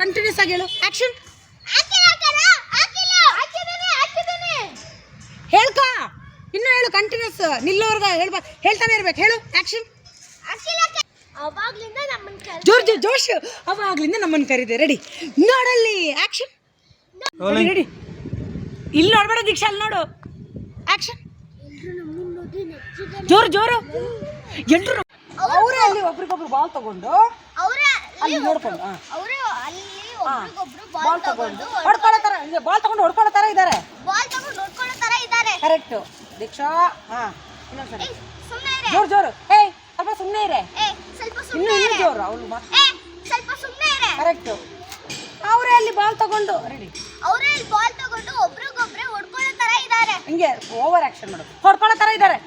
Continuous ಆಗಿ ಹೇಳು. Action ಹೇಳ್ಕ. ಇನ್ನು ಹೇಳು ಕಂಟಿನ್ಯೂಸ್ ನಿಲ್ಲೋರ್ಗ ಹೇಳ್ಬಾ ಹೇಳ್ತಾನೆ ಇರ್ಬೇಕು. ಹೇಳು. ಆಕ್ಷನ್ ಜೋರ್ ಜೋರ್ ಜೋಶ್ ಅವಾಗ್ಲಿಂದ ನಮ್ಮನ್ನ ಕರೀದೆ ರೆಡಿ ನೋಡಲ್ಲಿ. ಆಕ್ಷನ್ ರೆಡಿ ಇಲ್ಲಿ ನೋಡ್ಬೇಡ ದೀಕ್ಷಾ ಅಲ್ಲಿ ನೋಡು. ಆಕ್ಷನ್ ಜೋರು ಜೋರು. ಎಲ್ಲರೂ ಅವರೇ ಅಲ್ಲಿ ಒಬ್ರಿಗೊಬ್ರು ಬಾಲ್ ತಗೊಂಡು ಅವರೇ ಅಲ್ಲಿ ನೋಡ್ಕೊಂಡು ಅವರು ಅಲ್ಲಿ ಬಾಲ್ ತಗೊಂಡು ಹೊಡ್ಕೊಳತರ ಬಾಲ್ ತಗೊಂಡು ಹೊಡ್ಕೊಳತರ ಇದ್ದಾರೆ ಇದ್ದಾರೆ ಕರೆಕ್ಟ್ ದೀಕ್ಷಾ ಹಾ. ಇನ್ನೊಂದ್ಸರಿ. ಜೋರು ಸ್ವಲ್ಪ ಸುಮ್ಮನೆ ಇರೆ. ಏ ಸ್ವಲ್ಪ ಸುಮ್ಮನೆ ಜೋರು ಅವಳು ಕರೆಕ್ಟ್ ಅವರೇ ಅಲ್ಲಿ ಬಾಲ್ ತಗೊಂಡು ರೆಡಿ ಅವರೇ ಬಾಲ್ ತಗೊಂಡು ತರ ಹಿಂಗೆ ಓವರ್ ಆಕ್ಷನ್ ಮಾಡು ಹೊಡ್ಕೊಳ್ಳೋ ತರ ಇದಾರೆ.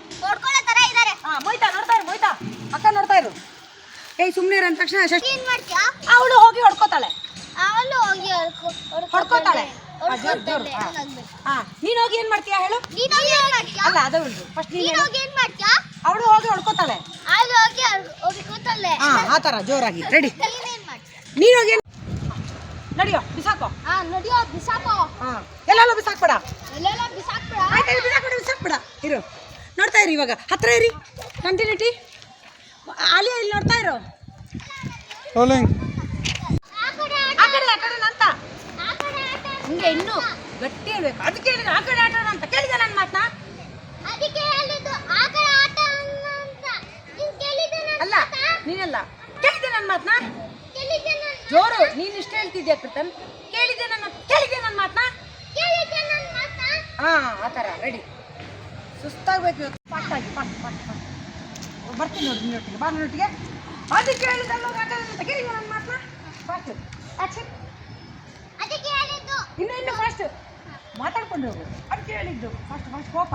ಇದ್ದಾರೆ ಹಾ ಮೊಯ್ತಾ ನೋಡ್ತಾ ಇರು ಮೊಯ್ತಾ. ಅಕ್ಕ ನೋಡ್ತಾ ಇರು. ಏಯ್ ಸುಮ್ಮನೆ ಇರೋ ತಕ್ಷಣ ಕೂತಲ್ಲೇ? ಹಾ ಆ ಥರ ಜೋರಾಗಿ. ರೆಡಿ ನೀನು ಹೋಗಿ ನಡಿಯೋ ಬಿಸಾಕೋ. ಆ ನಡಿಯೋ ಬಿಸಾಕೋ. ಹಾ ಎಲ್ಲೆಲ್ಲ ಬಿಸಾಕ್ಬೇಡ. ಎಲ್ಲೆಲ್ಲ ಬಿಸಾಕ್ಬೇಡ. ಆಯ್ತು ಬಿಸಾಕ್ಬೇಡ ಬಿಸಾಕ್ಬೇಡ. ಇರು. ನೋಡ್ತಾ ಇರಿ ಇವಾಗ. ಹತ್ರ ಇರಿ. ಕಂಟಿನ್ಯೂಟಿ ಅಲ್ಲಿ ಇಲ್ಲಿ ನೋಡ್ತಾ ಇರು. ರೋಲಿಂಗ್ ಆ ಕಡೆ ಆ ಕಡೆ ಅಂತ ಹಿಂಗೆ ಇನ್ನು ಗಟ್ಟಿ ಹೇಳ್ಬೇಕು ಅದಕ್ಕೆ ಹೇಳಿದ್ರೆ ಆ ಕಡೆ ಆಟೋಣ ಅಂತ. ಕೇಳಿದೆ ನನ್ನ ಮಾತನ್ನ ಅದಕ್ಕೆ ಹೇಳಿದ್ದು ಆ ಕಡೆ ಆಟ ಅಲ್ಲ ಅಂತ ನೀನ್ ಕೇಳಿದ್ದೆ ನನ್ನ ಅಲ್ಲ ನೀನಲ್ಲ. ಕೇಳಿದೆ ನನ್ನ ಮಾತನ್ನ ಜೋರು ನೀನು ಇಷ್ಟ ಹೇಳ್ತಿದ್ಯಾ ಕೃತನ್ ಕೇಳಿದೆ ನನ್ನ ಕೇಳಿದೆ ನನ್ನ ಮಾತನ್ನ ಹಾ ಆ ಥರ ರೆಡಿ ಸುಸ್ತಾಗ್ಬೇಕು ಇವತ್ತು. ಪಾಟ್ ಆಗಿ ಪಾಟ್ ಪಾಟ್ ಫಾಸ್ಟ್ ಬರ್ತೀನಿ ನೋಡಿ ನಿನ್ನೊಟ್ಟಿಗೆ ಬಾ ನನ್ನೊಟ್ಟಿಗೆ ಅದಕ್ಕೆ ಹೇಳಿದಲ್ಲ ಅಂತ ಕೇಳಿದೆ ನನ್ನ ಮಾತನ್ನ ಪಾಟ್ ಆಚೆ ಇನ್ನು ಇನ್ನು ಫಾಸ್ಟ್ ಮಾತಾಡ್ಕೊಂಡು ಹೋಗು. ಅದಕ್ಕೆ ಹೇಳಿದ್ದು ಫಾಸ್ಟ್ ಫಾಸ್ಟ್ ಕೋಪ.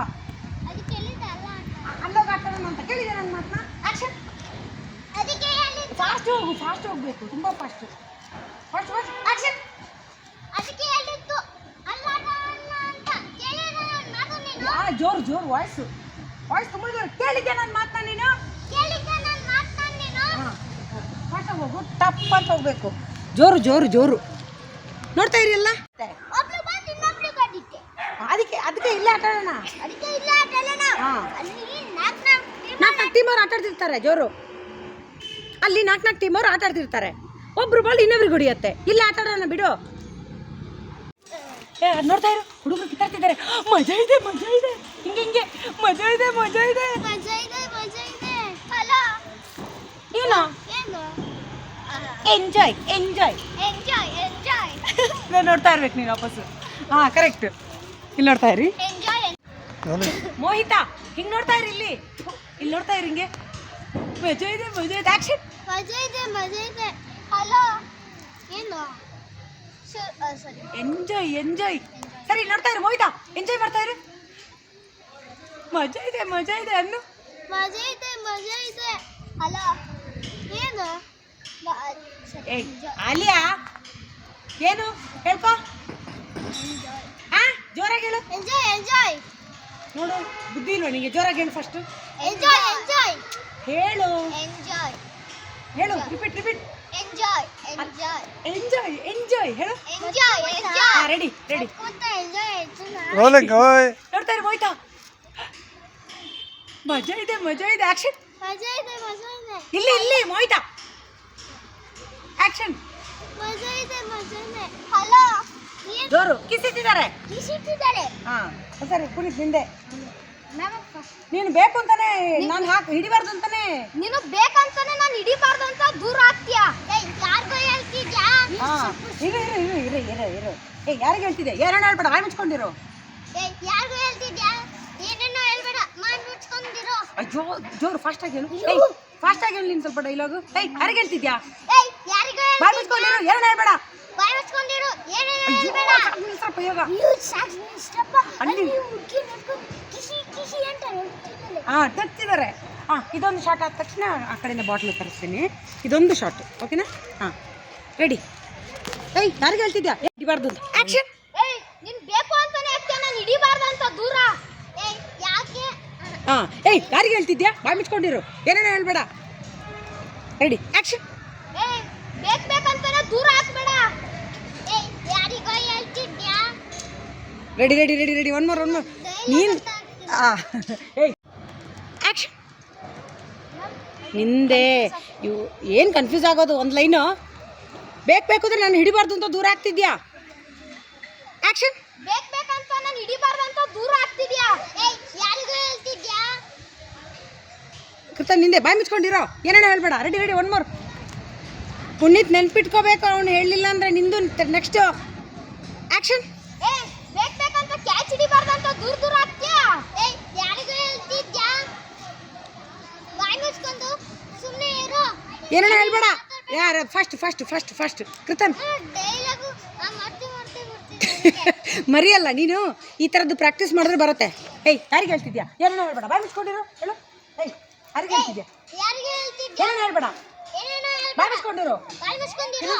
ಅದಕ್ಕೆ ಕೇಳಿದ ಅಲ್ಲ ಆಟ ಅ- ಅಲ್ಲೋಗಿ ಆಟ ಆಡೋಣ ಅಂತ ಕೇಳಿದೆ ನನ್ನ ಮಾತನ್ನ ಆಕ್ಷನ್ ಫಾಸ್ಟ್ ಹೋಗು ಫಾಸ್ಟ್ ಹೋಗ್ಬೇಕು ತುಂಬ ಫಾಸ್ಟ್ ಫಾಸ್ಟ್ ಫಾಸ್ಟ್ ಆಕ್ಷನ್ ಅದಕ್ಕೆ ಹೇಳಿದ್ದು ಆ ಜೋರು ಜೋರು ವಾಯ್ಸು ವಾಯ್ಸ್ ತುಂಬ ಜೋರು. ಕೇಳಿದ್ದೆ ನೀನು ಮಾತನ್ನ ನೀನು? ಫಾಸ್ಟ್ ಹೋಗು ಟಪ್ ಅಂತ ಹೋಗ್ಬೇಕು. ಜೋರು ಜೋರು ಜೋರು. ನೋಡ್ತಾ ಇರಿ ಎಲ್ಲ ಒಬ್ಳು ಬಂದು ಇನ್ನೊಬ್ಳು ಕಟ್ಟಿದ್ದೆ ಅದಕ್ಕೆ ಅದಕ್ಕೆ ಇಲ್ಲೇ ಆಟ ಆಡೋಣ. ಅದಕ್ಕೆ ಇಲ್ಲ ಆಟ ಅಲ್ಲನ ಹಾ. ನಾಲ್ಕು ಟೀಮವ್ರು ಆಟ ಆಡ್ತಿರ್ತಾರೆ ಜೋರು. ಅಲ್ಲಿ ನಾಲ್ಕು ನಾಲ್ಕು ಟೀಮವ್ರು ಆಟ ಆಡ್ತಿರ್ತಾರೆ. ಒಬ್ರು ಬಾಲ್ ಇನ್ನೊಬ್ರಿಗೆ ಹೊಡಿಯತ್ತೆ. ಇಲ್ಲ ಆಟಾಡೋಣ ಬಿಡು. ಏ ನೋಡ್ತಾ ಇರು. ಹುಡುಗರು ಕಿತ್ತಾಡ್ತಿದ್ದಾರೆ. ಮಜಾ ಇದೆ ಮಜಾ ಇದೆ. ಹಿಂಗೆ ಹಿಂಗೆ. ಮಜಾ ಇದೆ ಮಜಾ ಇದೆ. ಏನು? ಎಂಜಾಯ್ ಎಂಜಾಯ್ ಎಂಜಾಯ್ ನೋಡ್ತಾ ಇರ್ಬೇಕು ನೀನು ವಾಪಸ್ಸು. ಹಾ ಕರೆಕ್ಟ್ ಇಲ್ಲಿ ನೋಡ್ತಾ ಇರಿ. ಮೋಹಿತಾ ಹಿಂಗೆ ನೋಡ್ತಾ ಇರಿ ಇಲ್ಲಿ. ಇಲ್ಲಿ ನೋಡ್ತಾ ಇರಿ ಹಿಂಗೆ. ಮಜಾ ಇದೆ ಮಜಾ ಇದೆ. ಆಕ್ಷನ್ ಮಜಾ ಇದೆ ಮಜಾ ಇದೆ. ಹಲೋ ಏನು? ಸರಿ ಎಂಜಾಯ್ ಎಂಜಾಯ್ ಸರಿ ನೋಡ್ತಾ ಇರು ಮೋಹಿತಾ. ಎಂಜಾಯ್ ಮಾಡ್ತಾ ಇರು. ಮಜಾ ಇದೆ ಮಜಾ ಇದೆ ಅನ್ನು. ಮಜಾ ಇದೆ ಮಜಾ ಇದೆ. ಹಲೋ ಏನು? ಅಲಿಯಾ ಏನು? ಹೇಳ್ಕೊ. ಹಾ ಜೋರಾಗಿ ಹೇಳು. ಎಂಜಾಯ್ ಎಂಜಾಯ್ ನೋಡು ಬುದ್ಧಿ ಇಲ್ವಾ ನಿಂಗೆ? ಜೋರಾಗಿ ಹೇಳು ಫಸ್ಟ್ ಎಂಜಾಯ್ ಹೇಳು. ಎಂಜಾಯ್ ಹೇಳು repeat repeat enjoy enjoy enjoy enjoy ಹೇಳು. ಎಂಜಾಯ್ ಎಂಜಾಯ್ ರೆಡಿ ರೆಡಿ ಕೂತ ಎಂಜಾಯ್ ಆಯ್ತಲ್ಲ ರೋಲಿಂಗ್ ಓಯ್. ನೋಡ್ತಾ ಇರು ಮೋಹಿತಾ ಮಜಾ ಇದೆ ಮಜಾ ಇದೆ. ಆಕ್ಷನ್ ಮಜಾ ಇದೆ ಮಜಾ ಇದೆ. ಇಲ್ಲಿ ಇಲ್ಲಿ ಮೋಯ್ತಾ ಆಕ್ಷನ್ ಮಜಾ ಇದೆ ಮಜಾ ಇದೆ. ಹಲೋ ಜೋರು ಕಿಸಿಟ್ಟಿದ್ದಾರೆ ಕಿಸಿಟ್ಟಿದ್ದಾರೆ ಹಾ ಸರಿ ಕುಣಿಸ್ ನಿಂದೆ. ನೀನು ಬೇಕು ಅಂತಾನೆ ನಾನು ಹಾಕಿ ಹಿಡಿಬಾರ್ದು ಅಂತಾನೆ. ನೀನು ಬೇಕಂತಾನೆ ನಾನು ಹಿಡಿಬಾರ್ದು ಅಂತ ದೂರ ಆಗ್ತೀಯ? ಯಾರಿಗೋ ಹೇಳ್ತಿದ್ಯಾ? ಹಾ ಇರು ಇರು ಇರು ಇರು ಇರು ಇರು. ಏ ಯಾರಿಗೆ ಹೇಳ್ತಿದ್ದೆ ಯಾರನ್ನ ಹೇಳ್ಬೇಡ ಹಾಯ್ ಮುಚ್ಕೊಂಡಿರು. ಏ ಯಾರಿಗೋ ಹೇಳ್ತಿದ್ಯಾ? ಏನೇನೋ ಹೇಳ್ಬೇಡ ಮಾಡಿ ಮುಚ್ಕೊಂಡಿರೋ. ಅಯ್ಯೋ ಜೋರು ಫಾಸ್ಟ್ ಆಗಿ ಹೇಳು. ಫಾಸ್ಟ್ ಆಗಿ ಹೇಳಿ ನೀನು ಸ್ವಲ್ಪ ಡೈಲಾಗು ಏಯ್ ಯಾರಿಗೆ ಹೇಳ್ತಿದ್ಯಾ? ಯಾರಿಗೋ ಬಾಯ್ ಮುಚ್ಕೊಂಡಿರು ಯಾರನ್ನ ಹೇಳ್ಬೇಡ. ಬಾಯ್ ಮುಚ್ಕೊಂಡಿರು ಏನೇನೋ ಅಯ್ಯೋ ಹೇಳ್ಬೇಡ. ಸಾಕು, ಸ್ವಲ್ಪ ಯೋಗ ಅಲ್ಲಿ. ಕಿಸಿ ಕಿಸಿ ಅಂತ ಹಾ ತರ್ತಿದ್ದಾರೆ ಹಾ ಇದೊಂದು ಶಾಟ್ ಆದ ತಕ್ಷಣ ಆ ಕಡೆಯಿಂದ ಬಾಟ್ಲು ತರಿಸ್ತೀನಿ. ಇದೊಂದು ಶಾಟ್ ಓಕೆನಾ ಹಾ ರೆಡಿ ಏಯ್ ಯಾರಿಗೆ ಹೇಳ್ತಿದ್ಯಾ? ಏ, ಹಿಡಿಬಾರ್ದು ಆಕ್ಷನ್ ಏಯ್ ನಿನ್ ಬೇಕು ಅಂತಾನೆ ನಾನು ಹಿಡಿಬಾರ್ದು ಅಂತ ದೂರ. ಏಯ್ ಯಾಕೆ? ಹಾ ಏಯ್ ಯಾರಿಗೆ ಹೇಳ್ತಿದ್ಯಾ? ಬಾಯ್ ಮುಚ್ಕೊಂಡಿರು. ಏನೇನೋ ಹೇಳ್ಬೇಡ. ರೆಡಿ ಆಕ್ಷನ್ ಏಯ್ ಬೇಕು ಬೇಕಂತಾನೆ ದೂರ ಹಾಕ್ಬೇಡ ಏಯ್ ಯಾರಿಗೋ ಹೇಳ್ತಿದ್ಯಾ ready ready ready ready one more one more ನೀನು ಆ ಏಯ್ ಆಕ್ಷನ್ ನಿಂದೆ. ಇವು ಏನು ಕನ್ಫ್ಯೂಸ್ ಆಗೋದು? ಒಂದು ಲೈನು ಬೇಕು ಬೇಕು ಅಂದ್ರೆ ನಾನು ಹಿಡಿಬಾರ್ದು ಅಂತ ದೂರ ಆಗ್ತಿದ್ಯಾ? ಆ್ಯಕ್ಷನ್ ಬೇಕು ಬೇಕಂತ ನಾನು ಹಿಡಿಬಾರ್ದು ಅಂತ ದೂರ ಆಗ್ತಿದ್ಯಾ? ಯಾರಿಗೂ ಹೇಳ್ತಿದ್ಯಾ? ಕೃತ ನಿಂದೆ. ಬಾಯಿ ಮುಚ್ಕೊಂಡಿರೋ. ಏನೇನೋ ಹೇಳ್ಬೇಡ. Ready ready one more Puneeth ನೆನ್ಪಿಟ್ಕೋಬೇಕು. ಅವ್ನು ಹೇಳಲಿಲ್ಲ ಅಂದರೆ ನಿಂದು ನೆಕ್ಸ್ಟ್ ಆಕ್ಷನ್ ದೂರ ದೂರ ಆಗ್ತೀಯಾ ಏ ಯಾರಿಗೋ ಹೇಳ್ತಿದ್ಯಾ? ಬಾಯ್ ಮುಚ್ಕೊಂಡು ಏನೇನೋ ಹೇಳ್ಬೇಡ. ಯಾರ first first first first Krithan. Dialogue ಮಾಡ್ತೀವಿ ಮಾಡ್ತೀವಿ ಮರಿಯಲ್ಲ ನೀನು? ಈ ಥರದ್ದು ಪ್ರಾಕ್ಟೀಸ್ ಮಾಡಿದ್ರೆ ಬರುತ್ತೆ. ಏಯ್ ಯಾರಿಗೆ ಹೇಳ್ತಿದ್ಯಾ? ಏನೋ ಹೇಳ್ಬೇಡ. ಬಾಯ್ ಮುಚ್ಕೊಂಡಿರು ಹೇಳು. ಏಯ್ ಯಾರಿಗೆ ಹೇಳ್ತಿದ್ಯಾ? ಯಾರಿಗೆ ಹೇಳ್ತಿದ್ದೆ ಏನೇನೋ ಹೇಳ್ಬೇಡ. ಬಾಯ್ ಮುಚ್ಕೊಂಡಿರು ಬಾಯ್ ಮುಚ್ಕೊಂಡಿರು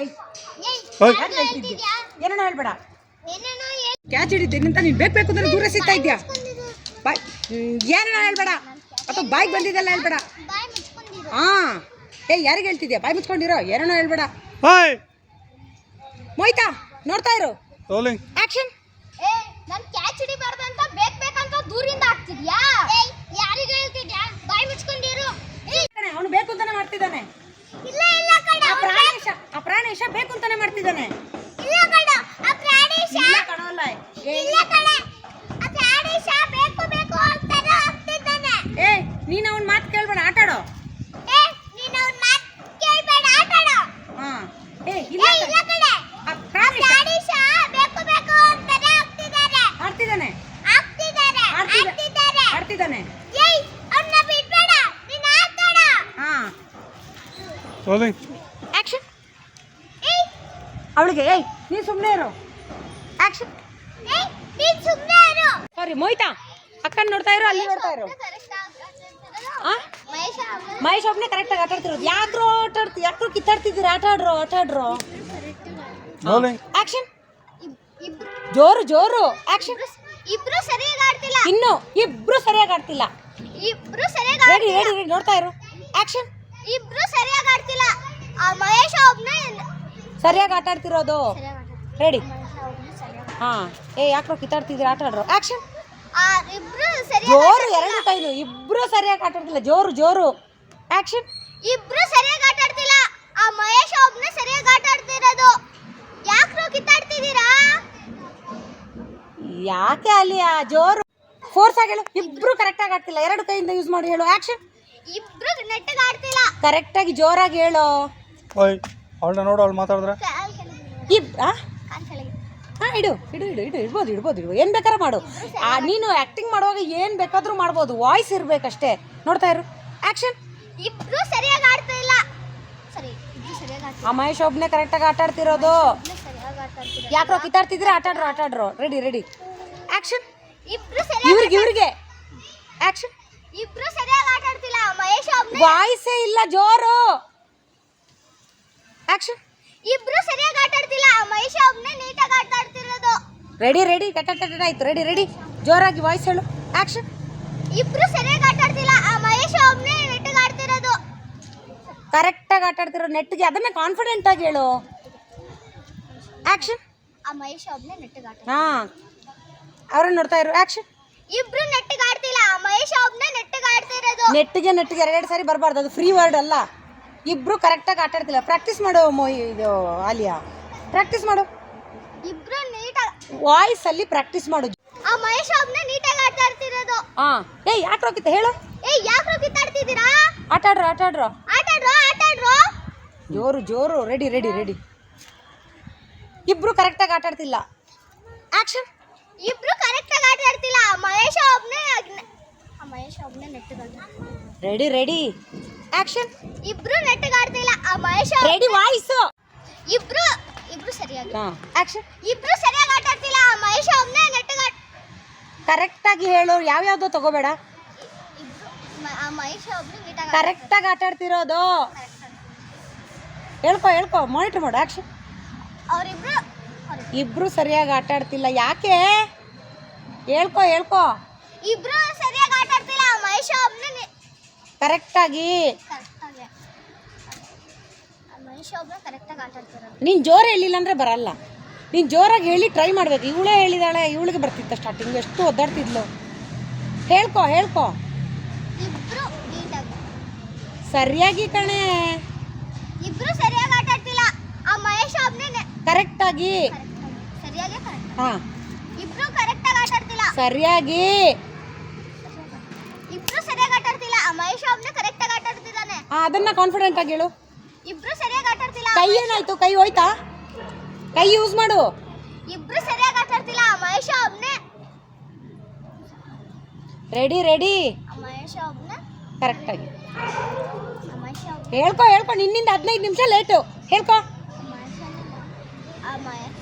ಏಯ್ ಯಾರಿಗೆ ಹೇಳ್ತಿದ್ಯಾ? ಏನೇನೋ ಹೇಳ್ಬೇಡ. ಕ್ಯಾಚ್ ಹಿಡಿತೀನಿ ಅಂತ ನೀನು ಬೇಕು ಬೇಕು ಅಂದ್ರೆ ದೂರ ಸಿಗ್ತಾ ಇದ್ಯಾ. ಬಾಯ್ ಏನೇನೋ ಹೇಳ್ಬೇಡ. ಅಥವಾ ಬಾಯ್ಗೆ ಬಂದಿದ್ದೆಲ್ಲ ಹೇಳ್ಬೇಡ. ಹಾ. ಏ ಯಾರಿಗೆ ಹೇಳ್ತಿದ್ಯಾ? ಬಾಯ್ ಮುಚ್ಕೊಂಡಿರೋ? ಏನೇನೋ ಹೇಳ್ಬೇಡ. ಹಾಯ್. ಮೋಯ್ತಾ ನೋಡ್ತಾ ಇರು. ರೋಲಿಂಗ್ ಆಕ್ಷನ್ ಏ ನಾನು ಕ್ಯಾಚ್ ಹಿಡಿಬಾರ್ದು ಅಂತ ಬೇಕ್ ಬೇಕಂತ ದೂರಿಂದ ಆಗ್ತಿದ್ಯಾ ಏಯ್ ಯಾರಿಗೆ ಹೇಳ್ತಿದ್ಯಾ? ಬಾಯ್ ಮುಚ್ಕೊಂಡಿರು. ಏಯ್. ಅವನು ಬೇಕು ಅಂತಾನೆ ಮಾಡ್ತಿದ್ದಾನೆ. ಇಲ್ಲ ಇಲ್ಲ ಕಣ ಆ ಪ್ರಾಣೇಶ ಆ ಪ್ರಾಣೇಶ ಬೇಕು ಅಂತಾನೆ ಮಾಡ್ತಿದ್ದಾನೆ. ಇಲ್ಲ ಕಣ ಆ ಪ್ರಾಣೇಶ ಇಲ್ಲ ಕಣವಲ್ಲ ಏ ಇಲ್ಲ. ಕಣ ಆ ಪ್ರಾಣೇಶ ಬೇಕು ಬೇಕು ಅಂತಾನೆ ಆಗ್ತಿದ್ದಾನೆ ಏ ನೀನು ಅವನ ಮಾತು ಕೇಳ್ಬೇಡ ಆಟಾಡೋ ಏ ಅವಳಿಗೆ ಏಯ್ ನೀನು ಸುಮ್ಮನೆ ಇರು. ಆಕ್ಷನ್ ಏಯ್ ನೀನ್ ಸುಮ್ಮನೆ ಇರು. ಸಾರಿ ಮೋಯ್ತಾ ಅಕ್ಕನ ನೋಡ್ತಾ ಇರು ಅಲ್ಲಿ ನೋಡ್ತಾ ಇರು. ಆ? ಮಹೇಶ ಮಹೇಶ್ ಒಬ್ಬನೇ ಕರೆಕ್ಟಾಗಿ ಆಟ ಆಡ್ತಿರೋದು. ಯಾಕ್ರೋ ಆಟ ಆಡ್ತಿ ಯಾಕ್ರೋ ಕಿತ್ತಾಡ್ತಿದ್ದೀರಾ? ಆಟ ಆಡ್ರೋ ಆಟ ಆಡ್ರೋ? ಆಕ್ಷನ್ ಇಬ್ರು ಜೋರು ಜೋರು. ಆಕ್ಷನ್ ಇಬ್ರು ಸರಿಯಾಗಿ ಆಡ್ತಿಲ್ಲ. ಇನ್ನು ಇಬ್ರು ಸರಿಯಾಗಿ ಆಡ್ತಿಲ್ಲ. ಇಬ್ರು ಸರಿಯಾಗಿ ರೆಡಿ ರೆಡಿ ನೋಡ್ತಾ ಇರು. ಆಕ್ಷನ್ ಇಬ್ರು ಸರಿಯಾಗಿ ಆಡ್ತಿಲ್ಲ. ಆ ಮಹೇಶ ಒಬ್ನೇ ಸರಿಯಾಗಿ ಆಟ ಆಡ್ತಿರೋದು? ರೆಡಿ ಹಾ. ಏ ಯಾಕ್ರೋ ಕಿತ್ತಾಡ್ತಿದ್ದೀರಾ? ಆಟ ಆಡ್ರೋ? ಆಕ್ಷನ್ ಆ ಇಬ್ರು ಸರಿಯಾಗಿ ಜೋರು ಎರಡು ಟೈಮ್ ಇಬ್ರು ಸರಿಯಾಗಿ ಆಟ ಆಡ್ತಿಲ್ಲ. ಜೋರು ಜೋರು. ಆಕ್ಷನ್ ಇಬ್ರು ಸರಿಯಾಗಿ ಆಟ ಆಡ್ತಿಲ್ಲ. ಆ ಮಹೇಶ್ ಒಬ್ನ ಸರಿಯಾಗಿ ಆಟ ಆಡ್ತಿರೋದು. ಯಾಕ್ರೋ ಕಿತ್ತಾಡ್ತಿದ್ದೀರಾ? ಯಾಕೆ ಅಲ್ಲಿ ಆ ಜೋರು? ಫೋರ್ಸ್ ಆಗಿ ಹೇಳು. ಇಬ್ರು ಕರೆಕ್ಟಾಗಿ ಆಡ್ತಿಲ್ಲ. ಎರಡು ಕೈಯಿಂದ ಯೂಸ್ ಮಾಡಿ ಹೇಳು. ಆಕ್ಷನ್ ಇಬ್ರು ನೆಟ್ಟಗೆ ಆಡ್ತಿಲ್ಲ. ಕರೆಕ್ಟಾಗಿ ಜೋರಾಗಿ ಹೇಳು. ಅವಳನ್ನ ನೋಡು ಅವಳು ಮಾತಾಡಿದ್ರೆ. ಇಬ್ ಆ? ಹಾಂ ಇಡು ಇಡು ಇಡು ಇಡು ಇಡ್ಬೋದು ಇಡ್ಬೋದು ಇಡು ಏನು ಬೇಕಾದ್ರೆ ಮಾಡು. ಆ ನೀನು ಆ್ಯಕ್ಟಿಂಗ್ ಮಾಡುವಾಗ ಏನು ಬೇಕಾದರೂ ಮಾಡ್ಬೋದು. ವಾಯ್ಸ್ ಇರಬೇಕಷ್ಟೇ. ನೋಡ್ತಾ ಇರು. ಆ್ಯಕ್ಷನ್ ಇಬ್ರು ಸರಿಯಾಗಿ ಆಡ್ತಾ ಇಲ್ಲ. ಸರಿ ಇಬ್ರು ಸರಿಯಾಗಿ ಆಡ್ತಿಲ್ಲ ಆ ಮಹೇಶ್ ಒಬ್ಬನೇ ಕರೆಕ್ಟಾಗಿ ಆಟ ಆಡ್ತಿರೋದು ಸರಿಯಾಗಿ ಆಟ ಆಡ್ತಿಲ್ಲ ಯಾಕ್ರೋ ಕಿತ್ತಾಡ್ತಿದ್ರೆ ಆಟ ಆಡ್ರು ಆಟ ಆಡ್ರು ರೆಡಿ ರೆಡಿ ಆ್ಯಕ್ಷನ್ ಇಬ್ರು ಸರಿಯಾಗಿ ಇವ್ರಿಗೆ ಇವ್ರಿಗೆ. ಆ್ಯಕ್ಷನ್ ಇಬ್ರು ಸರಿಯಾಗಿ ಆಟ ಆಡ್ತಿಲ್ಲ ಮಹೇಶ ಒಬ್ನೇ ವಾಯ್ಸೇ ಇಲ್ಲ ಜೋರು. ಆ್ಯಕ್ಷನ್ ಇಬ್ರು ಸರಿಯಾಗಿ ಆಟ ಆಡ್ತಿಲ್ಲ. ಮಹೇಶ ಒಬ್ನೇ ನೀಟಾಗಿ ಆಟ ಆಡ್ತಿರೋದು. ರೆಡಿ ರೆಡಿ ಟಟ ಟಟ ಆಯ್ತು. ರೆಡಿ ರೆಡಿ ಜೋರಾಗಿ ವಾಯ್ಸ್ ಹೇಳು. ಆಕ್ಷನ್ ಇಬ್ರು ಸರಿಯಾಗಿ ಆಟ ಆಡ್ತಿಲ್ಲ. ಆ ಮಹೇಶ ಒಬ್ನೇ ನೆಟ್ಟಗೆ ಆಡ್ತಿರೋದು. ಕರೆಕ್ಟಾಗಿ ಆಟ ಆಡ್ತಿರೋ ನೆಟ್ಗೆ ಅದನ್ನೇ ಕಾನ್ಫಿಡೆಂಟ್ ಆಗಿ ಹೇಳು. ಆಕ್ಷನ್ ಆ ಮಹೇಶ ಒಬ್ನೇ ನೆಟ್ಟಗೆ ಆಟ ಹಾಂ. ಅವ್ರನ್ನ ನೋಡ್ತಾ ಇರು. ಆಕ್ಷನ್ ಇಬ್ರು ನೆಟ್ಟಿಗೆ ಆಡ್ತಿಲ್ಲ. ಆ ಮಹೇಶ ಒಬ್ನೇ ನೆಟ್ಟಗೆ ಆಡ್ತಿರೋದು. ನೆಟ್ಟಿಗೆ ನೆಟ್ಟಿಗೆ ಎರಡೆರಡು ಸಾರಿ ಬರಬಾರ್ದು. ಅದು ಫ್ರೀ ವರ್ಡ್ ಅಲ್ಲ. ಇಬ್ರು ಕರೆಕ್ಟಾಗಿ ಆಟ ಆಡ್ತಿಲ್ಲ. ಪ್ರಾಕ್ಟೀಸ್ ಮಾಡು ಇದು ಆಲಿಯಾ. ಪ್ರಾಕ್ಟೀಸ್ ಮಾಡು. ಇಬ್ರು ನೀಟಾಗಿ ವಾಯ್ಸಲ್ಲಿ ಪ್ರಾಕ್ಟೀಸ್ ಮಾಡು. ಆ ಮಹೇಶ್ ಒಬ್ನೇ ನೀಟಾಗಿ ಆಟ ಆಡ್ತಿರೋದು. ಹಾ ಏಯ್ ಯಾಕೆ ರೋಕಿತ ಹೇಳು. ಏಯ್ ಯಾಕೆ ಕಿತ್ತಾಡ್ತಿದ್ದೀರಾ ಆಟ ಆಡ್ರು ಆಟ ಆಡ್ರು. ಆಟ ಆಡ್ರೋ ಆಟ ಆಡ್ರೋ. ಜೋರು ಜೋರು. ರೆಡಿ ರೆಡಿ ರೆಡಿ ಇಬ್ರು ಕರೆಕ್ಟಾಗಿ ಆಟ ಆಡ್ತಿಲ್ಲ. ಆಕ್ಷನ್ ಇಬ್ರು ಕರೆಕ್ಟಾಗಿ ಆಟ ಆಡ್ತಿಲ್ಲ. ಮಹೇಶ ಒಬ್ನೇ ಆ ಮಹೇಶ ಒಬ್ನೇ ರೆಡಿ ರೆಡಿ ಆ್ಯಕ್ಷನ್ ಇಬ್ರು ನೆಟ್ಟಗೆ ಇಲ್ಲ ಆ ಮಹೇಶ ರೆಡಿ ವಾಯ್ಸ್ ಇಬ್ರು ಇಬ್ರು ಸರಿಯಾಗಿ. ಆಕ್ಷನ್ ಇಬ್ರು ಸರಿಯಾಗಿ ಆಟ ಆಡ್ತಿಲ್ಲ ಆ ಮಹೇಶ ಒಬ್ನೇ ನೆಟ್ಟಗೆ ಕರೆಕ್ಟ್ ಆಗಿ ಹೇಳು ಯಾವ್ದು ತಗೋಬೇಡ. ಆ ಮಹೇಶ ಒಬ್ರು ನೀಟಾಗಿ ಕರೆಕ್ಟಾಗಿ ಆಟ ಆಡ್ತಿರೋದು. ಹೇಳ್ಕೊ ಹೇಳ್ಕೊ ಮಾನಿಟರ್ ಮಾಡು ಆಕ್ಷನ್ ಅವರಿಬ್ರು. ಇಬ್ರು ಸರಿಯಾಗಿ ಆಟ ಆಡ್ತಿಲ್ಲ ಯಾಕೆ? ಹೇಳ್ಕೊ ಹೇಳ್ಕೊ. ಇಬ್ರು ಸರಿಯಾಗಿ ಆಟ ಆಡ್ತಿಲ್ಲ ಆ ಮಹೇಶ ಒಬ್ನೇ ಕರೆಕ್ಟಾಗಿ. ನೀನು ಜೋರು ಹೇಳಿಲ್ಲ ಅಂದರೆ ಬರಲ್ಲ. ನೀನು ಜೋರಾಗಿ ಹೇಳಿ ಟ್ರೈ ಮಾಡಬೇಕು. ಇವಳೇ ಹೇಳಿದಾಳೆ ಇವಳಿಗೆ ಬರ್ತಿತ್ತ ಸ್ಟಾರ್ಟಿಂಗ್ ಎಷ್ಟು ಒದ್ದಾಡ್ತಿದ್ಲು. ಹೇಳ್ಕೊ ಹೇಳ್ಕೊ. ಸರಿಯಾಗಿ ಕಣೆ. ಇಬ್ರು ಸರಿಯಾಗಿ ಆಟ ಆಡ್ತಿಲ್ಲ ಆ ಮಹೇಶ ಒಬ್ನೇ ಕರೆಕ್ಟಾಗಿ. ಕರೆಕ್ಟಾಗಿ. ಸರಿಯಾಗಿ ಕರೆಕ್ಟ್. ಹಾಂ. ಇಬ್ರು ಕರೆಕ್ಟಾಗಿ ಆಟ ಆಡ್ತಿಲ್ಲ ಸರಿಯಾಗಿ ಇಬ್ರು ಸರಿಯಾಗಿ ಆಟ ಆಡ್ತಿಲ್ಲ ಆ ಮಹೇಶ ಒಬ್ನೇ ಕರೆಕ್ಟಾಗಿ ಆಟ ಆಡ್ತಿದ್ದಾನೆ ಹಾಂ ಅದನ್ನು ಕಾನ್ಫಿಡೆಂಟ್ ಆಗಿ ಹೇಳು. ಇಬ್ರು ಸರಿಯಾಗಿ ಆಟ ಆಡ್ತಿಲ್ಲ ಕೈ ಏನಾಯ್ತು? ಕೈ ಹೋಯ್ತಾ? ಕೈ ಯೂಸ್ ಮಾಡು. ಇಬ್ರು ಸರಿಯಾಗಿ ಆಟ ಆಡ್ತಿಲ್ಲ ಮಹೇಶ ಒಬ್ನೇ ರೆಡಿ ರೆಡಿ ಮಹೇಶ ಒಬ್ನೇ ಕರೆಕ್ಟಾಗಿ ಮಹೇಶ ಒಬ್ನೇ ಹೇಳ್ಕೊ ಹೇಳ್ಕೊ. ನಿನ್ನಿಂದ ಹದಿನೈದು ನಿಮಿಷ ಲೇಟು ಹೇಳ್ಕೊ. ಆ ಮಹೇಶ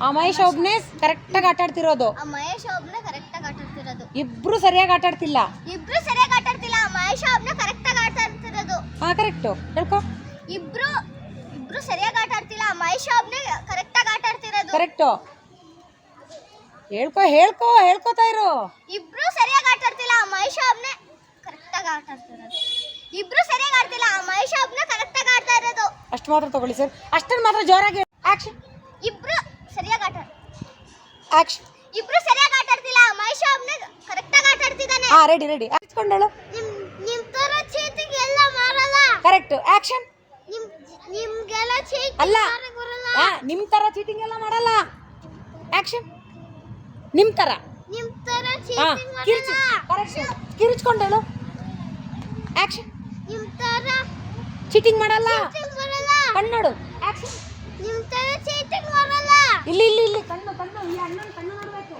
ಆ ಮಹೇಶ್ ಒಬ್ನೇ ಕರೆಕ್ಟಾಗಿ ಆಟ ಆಡ್ತಿರೋದು ಆ ಮಹೇಶ ಒಬ್ನೇ ಕರೆಕ್ಟಾಗಿ ಆಟ ಆಡ್ತಿರೋದು ಇಬ್ರು ಸರಿಯಾಗಿ ಆಟ ಆಡ್ತಿಲ್ಲ ಇಬ್ರು ಸರಿಯಾಗಿ ಆಟ ಮಹೇಶ ಆ ಕರೆಕ್ಟ್ ಆಗಿ ಆಟ ಆಡ್ತಿರೋದು ಹಾ ಕರೆಕ್ಟ್ ಹೇಳ್ಕೊ. ಇಬ್ರು ಇಬ್ರು ಸರಿಯಾಗಿ ಆಟ ಆಡ್ತಿಲ್ಲ ಆ ಅವ್ನ ಕರೆಕ್ಟ್ ಆಗಿ ಆಟ ಆಡ್ತಿರೋದು. ಕರೆಕ್ಟ್ ಹೇಳ್ಕೊ ಹೇಳ್ಕೊ ಹೇಳ್ಕೊತಾ ಇರು. ಇಬ್ರು ಸರಿಯಾಗಿ ಆಟ ಆಡ್ತಿಲ್ಲ ಆ ಅವ್ನ ಕರೆಕ್ಟ್ ಆಗಿ ಆಟ ಆಡ್ತಿರೋದು. ಇಬ್ರು ಸರಿಯಾಗಿ ಆಡ್ತಿಲ್ಲ ಆ ಅವ್ನ ಕರೆಕ್ಟ್ ಆಗಿ ಆಡ್ತಾ ಇರೋದು. ಅಷ್ಟು ಮಾತ್ರ ತಗೊಳ್ಳಿ ಸರ್. ಅಷ್ಟನ್ನು ಮಾತ್ರ ಜೋರಾಗಿ ಆಕ್ಷನ್ ಇಬ್ರು ಸರಿಯಾಗಿ ಆಟ ಆಕ್ಷನ್ ಇಬ್ರು ಸರಿಯಾಗಿ ಮಹೇಶ ಒಬ್ನೇ ಕರೆಕ್ಟಾಗಿ ಆಟ ಆಡ್ತಿದ್ದಾನೆ. ಹಾ ರೆಡಿ ರೆಡಿ ಹಚ್ಕೊಂಡಳು ನಿಮ್ ನಿಮ್ ತರ ಚೀಟಿಂಗ್ ಎಲ್ಲ ಮಾಡಲ್ಲ ಕರೆಕ್ಟ್ ಆಕ್ಷನ್ ನಿಮ್ ನಿಮ್ಗೆಲ್ಲ ಚೀಟಿಂಗ್ ಅಲ್ಲ. ಬರಲ್ಲ. ನಿಮ್ ತರ ಚೀಟಿಂಗ್ ಎಲ್ಲ ಮಾಡಲ್ಲ. ಆಕ್ಷನ್ ನಿಮ್ ತರ ನಿಮ್ ತರ ಹಾ ಚೀಟಿಂಗ್ ಕಿರ್ಚು. ಮಾಡಲ್ಲ ಕರೆಕ್ಟ್ ಕಿರಿಚ್ಕೊಂಡಳು. ಆಕ್ಷನ್ ನಿಮ್ ತರ ಚೀಟಿಂಗ್ ಮಾಡಲ್ಲ. ಚೀಟಿಂಗ್ ಕಣ್ಣೋಡು. ಆಕ್ಷನ್ ನಿಮ್ ತರ ಚೀಟಿಂಗ್ ಬರಲ್ಲ ಇಲ್ಲಿ ಇಲ್ಲಿ ಇಲ್ಲಿ. ಕಣ್ಣು ಕಣ್ಣು. ಈ ಅಣ್ಣನ ಕಣ್ಣು ನೋಡ್ಬೇಕು.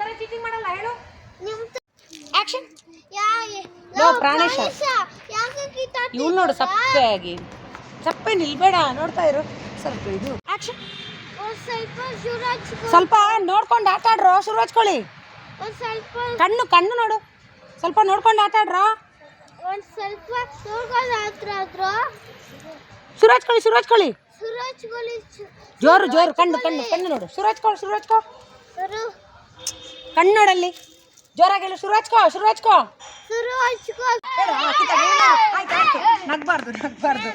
ತರ ಚೀಟಿಂಗ್ ಮಾಡಲ್ಲ ಹೇಳು. ಆಕ್ಷನ್ ಯಾ ಲೋ, ಪ್ರಾಣೇಶ. ಯಾಕೆ ನೋಡು ನೋಡು ಸಪ್ಪೆಯಾಗಿ. ಸಪ್ಪೆ ನಿಲ್ಬೇಡ ನೋಡ್ತಾ ಇರು. ಸ್ವಲ್ಪ ಇದು. ಆಕ್ಷನ್ ಸ್ವಲ್ಪ ನೋಡ್ಕೊಂಡು ಆಟ ಆಡ್ರೋ ಶುರು ಹಚ್ಕೊಳ್ಳಿ ಸ್ವಲ್ಪ ಕಣ್ಣು ಕಣ್ಣು ನೋಡು. ಸ್ವಲ್ಪ ನೋಡ್ಕೊಂಡು ಆಟ ಆಡ್ರೋ? ಒಂದ್ ಸ್ವಲ್ಪ ಸುರಾಜ್ ಹಚ್ಕೊಳ್ಳಿ ಶುರು ಹಚ್ಕೊಳ್ಳಿ ಜೋರು ಜೋರು ಕಣ್ಣು ಕಣ್ಣು ಕಣ್ಣು ನೋಡು. ಸುರಾಜ್ ಕೊಳಿ ಶುರು ಹಚ್ಕೊ ನೋಡಲ್ಲಿ ಜೋರಾಗಿ ಹೇಳು ಶುರು ಹಚ್ಕೋ. ಶುರು ಹಚ್ಕೋ. ಹಚ್ಕೊ ನಗ್ಬಾರ್ದು ನಗ್ಬಾರ್ದು.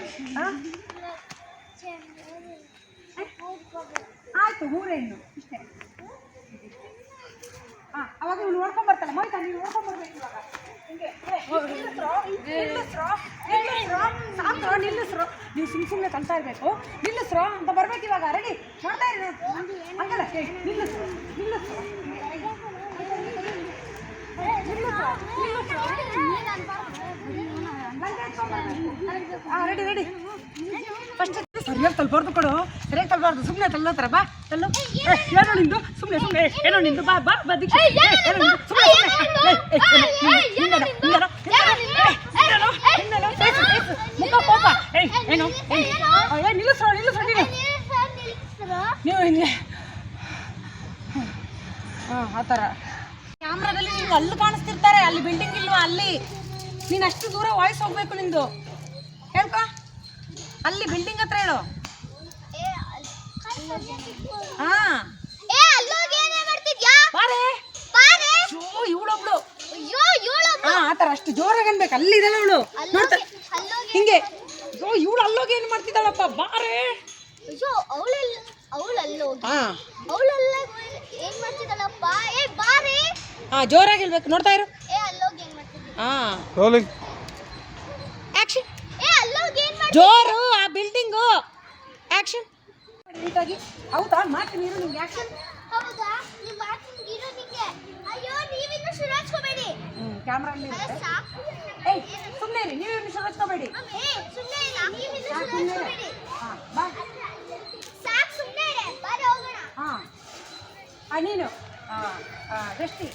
ಆಯ್ತು ಇಷ್ಟೇ. ಹಾ ಅವಾಗ ನೋಡ್ಕೊಂಡ್ ಬರ್ತಾಳೆ. ಮೋಯ್ತಾ ನೀನು ನೋಡ್ಕೊಂಡ್ ಬರ್ಬೇಕು ಇವಾಗ. ಹಿಂಗೆ ಏ, ನಿಲ್ಲಿಸ್ರೋ, ನಿಲ್ಲಿಸ್ರೋ, ನಿಲ್ಲಿಸ್ರೋ, ಸಾಕು ನಿಲ್ಲಿಸ್ರೋ. ನೀವು ಸುಮ್ ಸುಮ್ಮನೆ ಕಲ್ತಾ ಇರಬೇಕು. ನಿಲ್ಲಿಸ್ರೋ ಅಂತ ಬರ್ಬೇಕು ಇವಾಗ. ರೆಡಿ ಮಾಡ್ತಾ ಇರಿ. ಹಂಗಲ್ಲ ಏ, ನಿಲ್ಲಿಸ್ರೋ ನಿಲ್ಲಿಸ್ರೋ. ರೆಡಿ ರೆಡಿ ಫಸ್ಟ್ ಸರಿಯಾಗಿ ತಲ್ಬಾರ್ದು ಕೊಡು ಸರಿಯಾಗಿ ತಲ್ಬಾರ್ದು ಸುಮ್ಮನೆ ತಲ್ಲೋತರ ಬಾ ತಲ್ಲು ಏನೋ ನಿಂದು ಸುಮ್ಮನೆ ಸುಮ್ಮನೆ ಏನೋ ನಿಂದು ಬಾ ಬಾ ಬಾ ದೀಕ್ಷೆ ಏ, ಏನೋ ನಿಂದು ಮುಖ ಕೋಪ ಏಯ್ ಏನು ಏ ನಿಲ್ಲಿಸ್ರೋ ನೀವು ಹಿಂಗೆ ಹಾಂ ಆ ಥರ ನೀವು ಅಲ್ಲಿ ಕಾಣಿಸ್ತಿರ್ತಾರೆ ಅಲ್ಲಿ ಬಿಲ್ಡಿಂಗ್ ಇಲ್ವಾ ಅಲ್ಲಿ? ನೀನು ಅಷ್ಟು ದೂರ ವಾಯ್ಸ್ ಹೋಗ್ಬೇಕು ನಿಂದು. ಹೇಳ್ಕೊ. ಅಲ್ಲಿ ಬಿಲ್ಡಿಂಗ್ ಹತ್ರ ಹೇಳು. ಹಾ. ಏ ಅಲ್ಲೋಗಿ ಏನೇ ಮಾಡ್ತಿದ್ಯಾ? ಬಾರೆ. ಬಾರೆ. ಜೋ ಇವಳೊಬ್ಳು. ಅಯ್ಯೋ ಇವಳು ಹಾ ಆ ಥರ ಅಷ್ಟು ಜೋರಾಗಿ ಅನ್ಬೇಕು. ಅಲ್ಲಿ ಇದಲ್ಲ ಅವಳು. ನೋಡ್ತಾ. ಹಿಂಗೆ ಇವಳು ಅಲ್ಲೋಗಿ ಏನು ಮಾಡ್ತಿದ್ದಾಳಪ್ಪ? ಬಾರೆ ಅಯ್ಯೋ ಅವಳೆಲ್ಲ ಅವಳು ಅಲ್ಲೋಗಿ ಹಾ ಅವಳೆಲ್ಲ ಏನ್ ಮಾಡ್ತಿದ್ದಲ್ಲಪ್ಪ ಏ ಬಾರೆ ಹಾ ಜೋರಾಗಿ ಹೇಳ್ಬೇಕು. ನೋಡ್ತಾ ಇರು. ಹಾ ರೋಲಿಂಗ್ ಮಾಡ್ತಿ ಜೋರು ಆ ಬಿಲ್ಡಿಂಗು ಆಕ್ಷನ್ ನೀಟಾಗಿ. ಹೌದಾ? ಮಾಡ್ತೀನಿ ಇರು ನಿಮ್ಗೆ ಆಕ್ಷನ್ ಹೌದಾ? ನೀವು ಮಾಡ್ತೀನಿ ಇರು ನಿಮಗೆ. ಅಯ್ಯೋ ನೀವಿನ್ನು ಶುರು ಹಚ್ಕೋಬೇಡಿ. ಹ್ಞೂ ಕ್ಯಾಮ್ರಾ ಅಲ್ಲ ಸಾಕು ಏಯ್ ಸುಮ್ಮನೆ ಇರಿ ನೀವು ಇನ್ನು ಹಚ್ಕೋಬೇಡಿ. ಏ ಸುಮ್ಮನೆ ಇನ್ನು ಶುರು ಹಚ್ಕೋಬೇಡಿ. ಹಾಂ ಬಾ. ಸಾಕು ಸುಮ್ಮನೆ ಇರೆ. ಬಾರೆ ಹೋಗೋಣ. ಹಾಂ. ನೀನು. ದೃಷ್ಟಿ.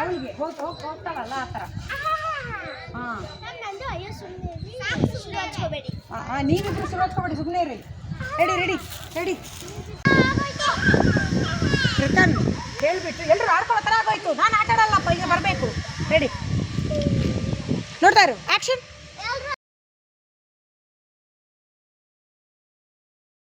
ಅವಳಿಗೆ ಹೋಗಿ ಹೋಗಿ ಹೋಗ್ತಾಳಲ್ಲ ಆ ಥರ. ಹಾಂ. ಹಾಂ ನೀವಿಬ್ರು ಶುರು ಹಚ್ಕೋಬೇಡಿ ಸುಮ್ಮನೆ ಇರಿ. Ready ready ready. ರಿಟರ್ನ್ ಹೇಳ್ಬಿಟ್ಟು ಎಲ್ಲರೂ ಆಡ್ಕೊಳ್ಳೋ ಥರ ಆಗೋಯ್ತು. ನಾನು ಆಟ ಆಡಲ್ಲಪ್ಪ ಈಗ ಬರಬೇಕು. ರೆಡಿ. ನೋಡ್ತಾ ಇರು. ಆ್ಯಕ್ಷನ್